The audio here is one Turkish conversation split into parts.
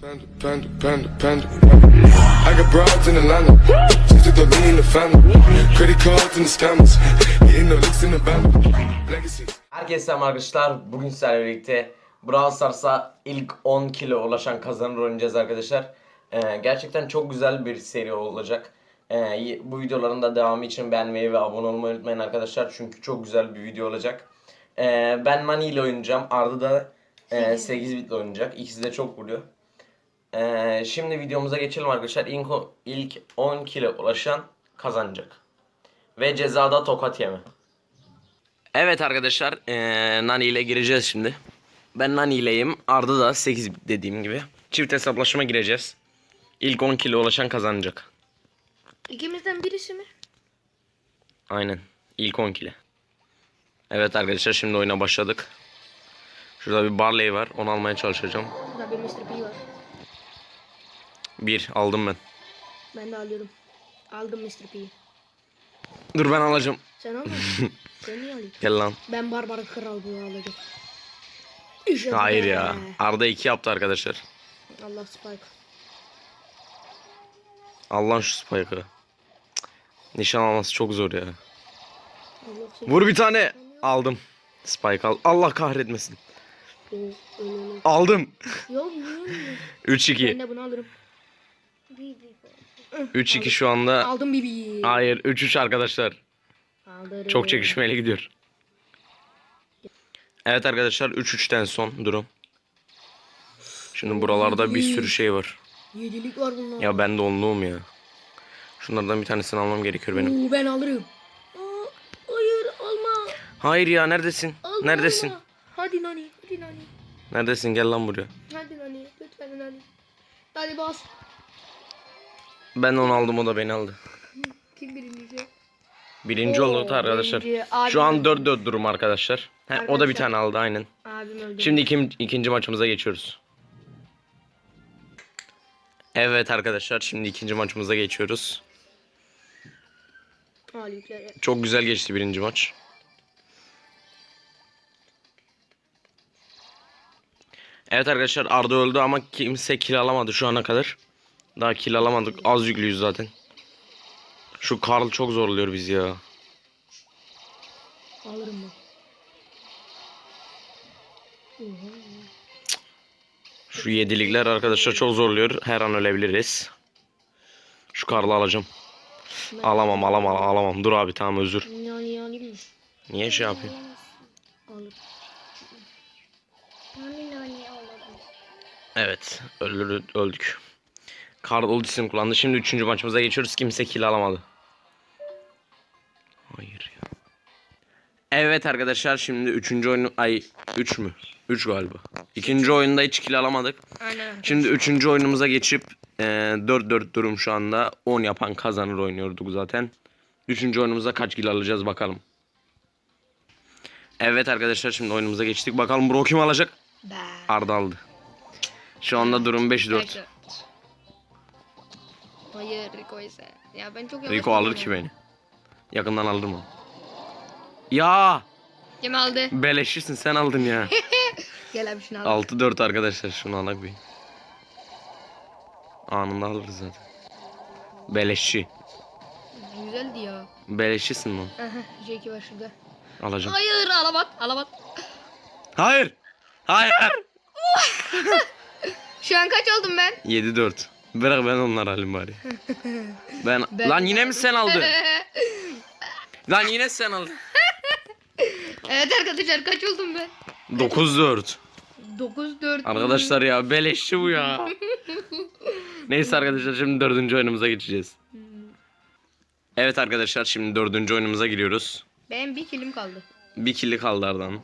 Panda, panda, panda, panda. I got broads in Atlanta. Just to throw me in the family. Credit cards and the scammers. Hitting the licks in the van. Legacies. Herkese selam arkadaşlar. Bugün sizlerle birlikte Brawl Stars'a ilk 10 kilo ulaşan kazanır oynayacağız arkadaşlar. Ee, gerçekten çok güzel bir seri olacak. Ee, bu videoların da devamı için beğenmeyi ve abone olmayı unutmayın arkadaşlar. Çünkü çok güzel bir video olacak. Ee, ben Nani ile oynayacağım. Arda da e, 8 bitle oynayacak. İkisi de çok vuruyor. Ee, şimdi videomuza geçelim arkadaşlar. İlk, ilk 10 kilo ulaşan kazanacak. Ve cezada tokat yeme. Evet arkadaşlar eee, Nani ile gireceğiz şimdi. Ben Nani ileyim. Arda da 8 dediğim gibi. Çift hesaplaşma gireceğiz. İlk 10 kilo ulaşan kazanacak. İkimizden birisi mi? Aynen. İlk 10 kilo. Evet arkadaşlar şimdi oyuna başladık. Şurada bir Barley var. Onu almaya çalışacağım. Burada bir Mr. P var. Bir aldım ben. Ben de alıyorum. Aldım Mr. P'yi. Dur ben alacağım. Sen alma. Sen niye alayım? Gel lan. Ben Barbar Kral bunu alacağım. İşte Hayır be. ya. Arda 2 yaptı arkadaşlar. Allah Spike. Allah şu spike'ı. Nişan alması çok zor ya. Vur bir tane. Aldım. Spike al. Allah kahretmesin. Aldım. Yok. 3-2. Ben de bunu alırım. 3-2 şu anda. Aldım Bibi. Hayır 3-3 arkadaşlar. Alırım. Çok çekişmeli gidiyor. Evet arkadaşlar 3-3'ten son durum. Şimdi buralarda bir sürü şey var. Yedilik var bunlar. Ya ben de onluğum ya. Şunlardan bir tanesini almam gerekiyor benim. Oo, ben alırım. Aa, hayır alma. Hayır ya neredesin? alma. Neredesin? alma. Hadi Nani. Hadi Nani. Neredesin? Gel lan buraya. Hadi Nani. Lütfen Nani. Hadi bas. Ben onu aldım o da beni aldı. Kim birinci? Birinci Oo, oldu arkadaşlar. birinci. Abi Şu an öldü. 4-4 durum arkadaşlar. He, o da bir tane aldı aynen. Abim öldü. Şimdi ikim, ikinci maçımıza geçiyoruz. Evet arkadaşlar şimdi ikinci maçımıza geçiyoruz. Al yükle. Çok güzel geçti birinci maç. Evet arkadaşlar Arda öldü ama kimse kill alamadı şu ana kadar. Daha kill alamadık. Az yüklüyüz zaten. Şu Karl çok zorluyor bizi ya. Alırım ben. Şu yedilikler arkadaşlar çok zorluyor. Her an ölebiliriz. Şu Karl'ı alacağım. Alamam alamam alamam. Dur abi tamam özür. Yani mı? Niye şey? Alır. Evet ölür, öldük. Karl ultisini kullandı. Şimdi üçüncü maçımıza geçiyoruz. Kimse kill alamadı. Hayır ya. Evet arkadaşlar şimdi üçüncü oyunu... Ay üç mü? Üç galiba. İkinci oyunda hiç kill alamadık. Aynen. Şimdi üçüncü oyunumuza geçip e, 4-4 durum şu anda. 10 yapan kazanır oynuyorduk zaten. Üçüncü oyunumuza kaç kill alacağız bakalım. Evet arkadaşlar şimdi oyunumuza geçtik. Bakalım Bro kim alacak? Be. Arda aldı. Şu anda durum 5-4. Hayır Rico ise. Ya ben çok yavaş Rico alır ki beni. Yakından alır mı? Ya Kim aldı? beleşirsin sen aldın ya. Gel abi şunu al. 6-4 arkadaşlar şunu alak bir. Anında alırız zaten. Beleşçi. Güzeldi ya. Beleşçisin lan. Aha Jackie var şurada. Alacağım. Hayır alamat alamat. Hayır. Hayır. Şu an kaç oldum ben? 7-4. Bırak ben onları alayım bari. Ben... Ben- Lan yine mi sen aldın? Lan yine sen aldın. evet arkadaşlar kaç oldum ben? 9-4. 9 4 Arkadaşlar ya beleşçi bu ya. Neyse arkadaşlar şimdi dördüncü oyunumuza geçeceğiz. Evet arkadaşlar şimdi dördüncü oyunumuza giriyoruz. Benim bir kilim kaldı. Bir killi kaldı Arda'nın.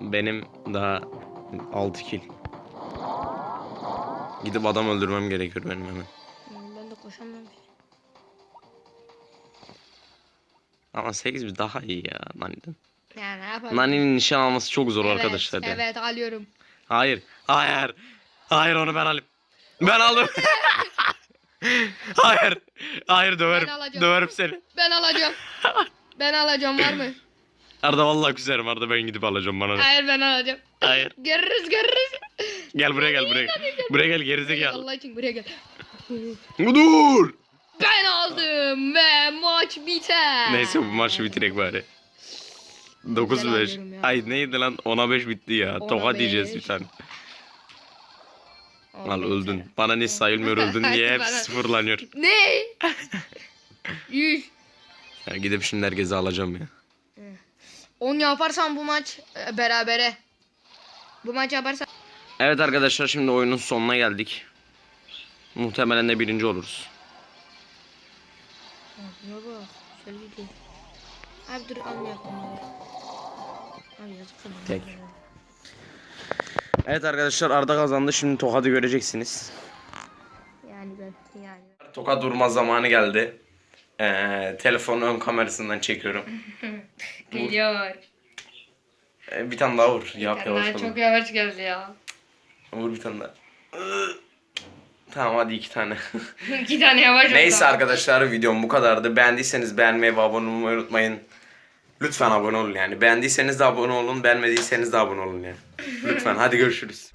Benim daha 6 kill. Gidip adam öldürmem gerekiyor benim hemen. Hmm, Ben de koşamam. Ama 8 bir daha iyi ya Nani'den. Ya ne yapalım? Nani'nin nişan alması çok zor evet, arkadaşlar ya. Evet alıyorum. Hayır. Hayır. Hayır onu ben alayım. Ben aldım. Hayır. Hayır döverim. Döverim seni. Ben alacağım. ben alacağım var mı? Arda vallahi küserim Arda ben gidip alacağım bana. Hayır ben alacağım. Hayır. Görürüz görürüz. Gel buraya gel buraya. Buraya gel gerizekalı. Allah için buraya gel. Dur. Ben aldım ve maç biter. Neyse bu maçı bitirek bari. 9-5. alıyorum ya. Ay neydi lan 10'a 5 bitti ya. Ona Toka beş. diyeceğiz bir tane. Al öldün. Bana ne sayılmıyor öldün diye hep sıfırlanıyor. Ne? Yüz. Ya gidip şimdi herkese alacağım ya. 10 yaparsan bu maç e, berabere. Bu maç yaparsan Evet arkadaşlar şimdi oyunun sonuna geldik. Muhtemelen de birinci oluruz. Baba şöyle değil. Abi dur almayalım. Abi yazık sana. Tek. Evet arkadaşlar Arda kazandı. Şimdi Tokat'ı göreceksiniz. Yani ben yani. Tokat durma zamanı geldi. Ee, telefonu ön kamerasından çekiyorum. Geliyor. Ee, bir tane daha vur. Yap yavaş çok yavaş geldi ya. Vur bir tane daha. Tamam hadi iki tane. İki tane yavaş Neyse oldu. arkadaşlar videom bu kadardı. Beğendiyseniz beğenmeyi ve abone olmayı unutmayın. Lütfen abone olun yani. Beğendiyseniz de abone olun. Beğenmediyseniz de abone olun yani. Lütfen hadi görüşürüz.